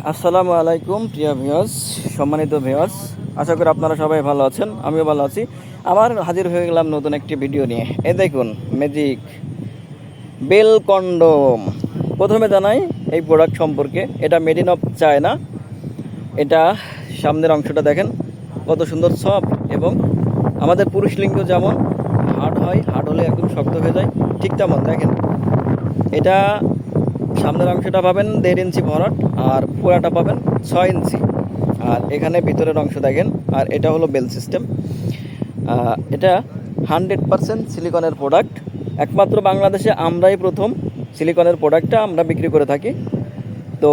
আসসালামু আলাইকুম, প্রিয় ভিউয়ার্স সম্মানিত ভিউয়ার্স আশা করি আপনারা সবাই ভালো আছেন, আমিও ভালো আছি। আবার হাজির হয়ে গেলাম নতুন একটি ভিডিও নিয়ে। এ দেখুন ম্যাজিক বেল কন্ডম। প্রথমে জানাই, এই প্রোডাক্ট সম্পর্কে, এটা মেড ইন অফ চায়না এটা সামনের অংশটা দেখেন, কত সুন্দর সফট এবং আমাদের পুরুষ লিঙ্গ যেমন হার্ড হয় হার্ড হলে একদম শক্ত হয়ে যায়, ঠিক তেমন, দেখেন। এটা সামনের অংশটা পাবেন দেড় ইঞ্চি ভরাট আর পুরাটা পাবেন ছয় ইঞ্চি। আর এখানে ভিতরের অংশ দেখেন, আর এটা হলো বেল সিস্টেম। এটা হান্ড্রেড পারসেন্ট সিলিকনের প্রোডাক্ট। একমাত্র বাংলাদেশে আমরাই প্রথম সিলিকনের প্রোডাক্টটা আমরা বিক্রি করে থাকি। তো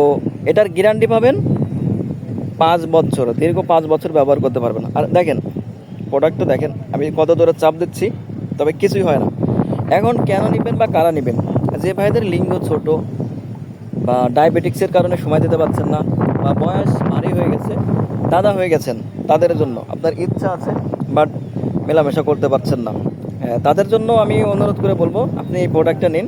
এটার গ্যারান্টি পাবেন পাঁচ বছর, দীর্ঘ পাঁচ বছর ব্যবহার করতে পারবেন। আর দেখেন, প্রোডাক্টটা দেখেন, আমি কত দূরে চাপ দিচ্ছি, তবে কিছুই হয় না। এখন কেন নেবেন বা কারা নেবেন? যে ভাইদের লিঙ্গ ছোট বা ডায়াবেটিক্সের কারণে সময় দিতে পারছেন না বা বয়স ভারী হয়ে গেছে, দাদা হয়ে গেছেন তাদের জন্য আপনার ইচ্ছা আছে, বাট মেলামেশা করতে পারছেন না। তাদের জন্য আমি অনুরোধ করে বলব, আপনি এই প্রোডাক্টটা নিন।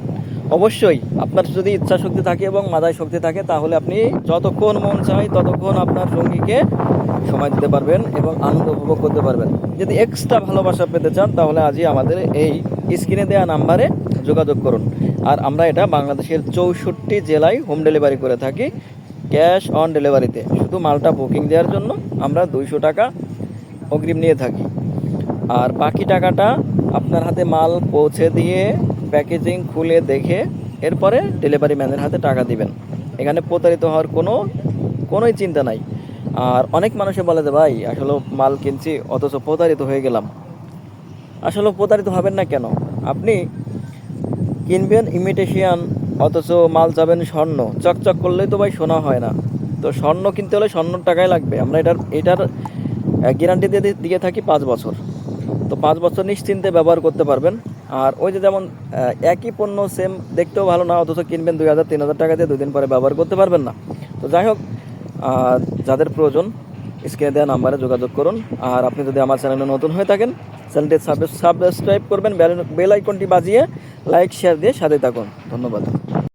অবশ্যই আপনার যদি ইচ্ছা শক্তি থাকে এবং মাদায় শক্তি থাকে, তাহলে আপনি যতক্ষণ মন চাই ততক্ষণ আপনার সঙ্গীকে সময় দিতে পারবেন এবং আনন্দ উপভোগ করতে পারবেন। যদি এক্সট্রা ভালোবাসা পেতে চান, তাহলে আজই আমাদের এই স্ক্রিনে দেওয়া নাম্বারে যোগাযোগ করুন। আর আমরা এটা বাংলাদেশের চৌষট্টি জেলায় হোম ডেলিভারি করে থাকি, ক্যাশ অন ডেলিভারিতে। শুধু মালটা বুকিং দেওয়ার জন্য আমরা দুইশো টাকা অগ্রিম নিয়ে থাকি। আর বাকি টাকাটা আপনার হাতে মাল পৌঁছে দিয়ে প্যাকেজিং খুলে দেখে এরপরে ডেলিভারি ম্যানের হাতে টাকা দিবেন। এখানে প্রতারিত হওয়ার কোনো, কোনোই চিন্তা নাই। আর অনেক মানুষে বলে যে, ভাই, আসলে মাল কিনছি, অথচ প্রতারিত হয়ে গেলাম। আসলে প্রতারিত হবেন না কেন? আপনি কিনবেন ইমিটেশিয়ান অথচ মাল যাবেন স্বর্ণ। চকচক করলেই তো ভাই সোনা হয় না। তো স্বর্ণ কিনতে হলে স্বর্ণর টাকাই লাগবে। আমরা এটার এটার গ্যারান্টি দিয়ে দিয়ে থাকি পাঁচ বছর। তো পাঁচ বছর নিশ্চিন্তে ব্যবহার করতে পারবেন। আর ওই যে যেমন একই পণ্য সেম দেখতেও ভালো না, অথচ কিনবেন দুই হাজার, তিন হাজার টাকা দিয়ে দুই দিন পরে ব্যবহার করতে পারবেন না। তো যাই হোক যাদের প্রয়োজন, স্ক্রিনে দেওয়া নাম্বারে যোগাযোগ করুন। আর আপনি যদি আমার চ্যানেলে নতুন হয়ে থাকেন চ্যানেলটি সাবস্ক্রাইব করবেন বেল আইকনটি বাজিয়ে লাইক শেয়ার দিয়ে সাথে থাকুন। ধন্যবাদ।